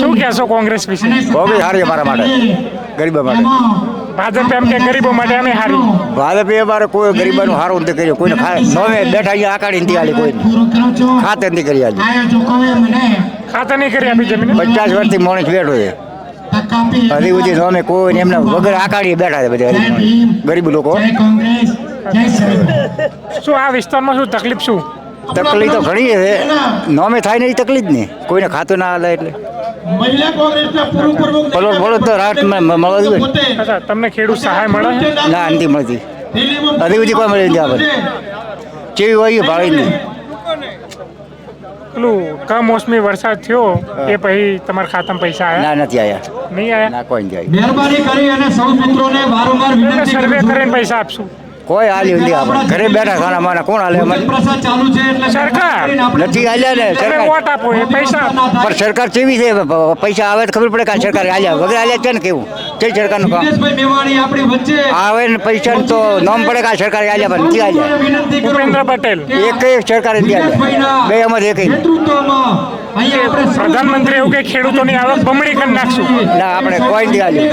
શું કહેશો કોંગ્રેસ વિશે? બી સારી અમારા માટે. ગરીબો માટે. ભાજપ એમ કે ગરીબો માટે અમે હારી. ભાજપે મારે કોઈ ગરીબાનું સારું નથી કર્યું. કોઈને ખાય નવે બેઠા અહીંયા આકાડી નથી આલી કોઈ ખાતે નથી કરી આલી ખાતે નહીં કરી આપી જમીન? પચાસ વર્ષથી માણસ બેઠો છે. હજી સુધી નોમે કોઈ એમને વગર આકાડી બેઠા છે બધા ગરીબ લોકો. શું આ વિસ્તારમાં શું તકલીફ શું? તકલીફ તો ઘણી છે. નોમે થાય ને એ તકલીફ નહીં. કોઈને ખાતું ના હાલે એટલે. મહિલા કોંગ્રેસના પૂર્વ પ્રમુખ તો ને. અચ્છા તમને ખેડૂત સહાય મળે? ના નથી મળતી. હજી બધી કોઈ મળી નથી આપણે ચેવી હોય ભાવે નહીં પેલું કમોસમી વરસાદ થયો એ પછી તમારા ખાતામાં પૈસા આવ્યા ના નથી આવ્યા નહીં આવ્યા ના કોઈ નથી આવ્યું મહેરબાની કરી અને સૌ મિત્રોને વારંવાર વિનંતી સર્વે કરીને પૈસા આપશું. કોઈ હાલ્યું નથી આપણે. ઘરે બેઠા ખાના માના કોણ હાલે એટલે સરકાર. નથી હાલ્યા ને સરકાર. વોટ આપો એ પૈસા પણ સરકાર કેવી છે? પૈસા આવે તો ખબર પડે કે સરકાર હાલ્યા વગર હાલ્યા છે ને કેવું? તે સરકારનું કામ? દિનેશભાઈ મેવાણી આપણી વચ્ચે આવે ને પૈસા તો નામ પડે કે સરકાર હાલ્યા પણ નથી હાલ્યા ભૂપેન્દ્ર પટેલ. એક સરકારે નથી હાલ્યા બે અમારે એક પ્રધાનમંત્રી એવું કે ખેડૂતોની આવક બમણી કરી નાખશું. ના આપણે કોઈ નથી હાલ્યું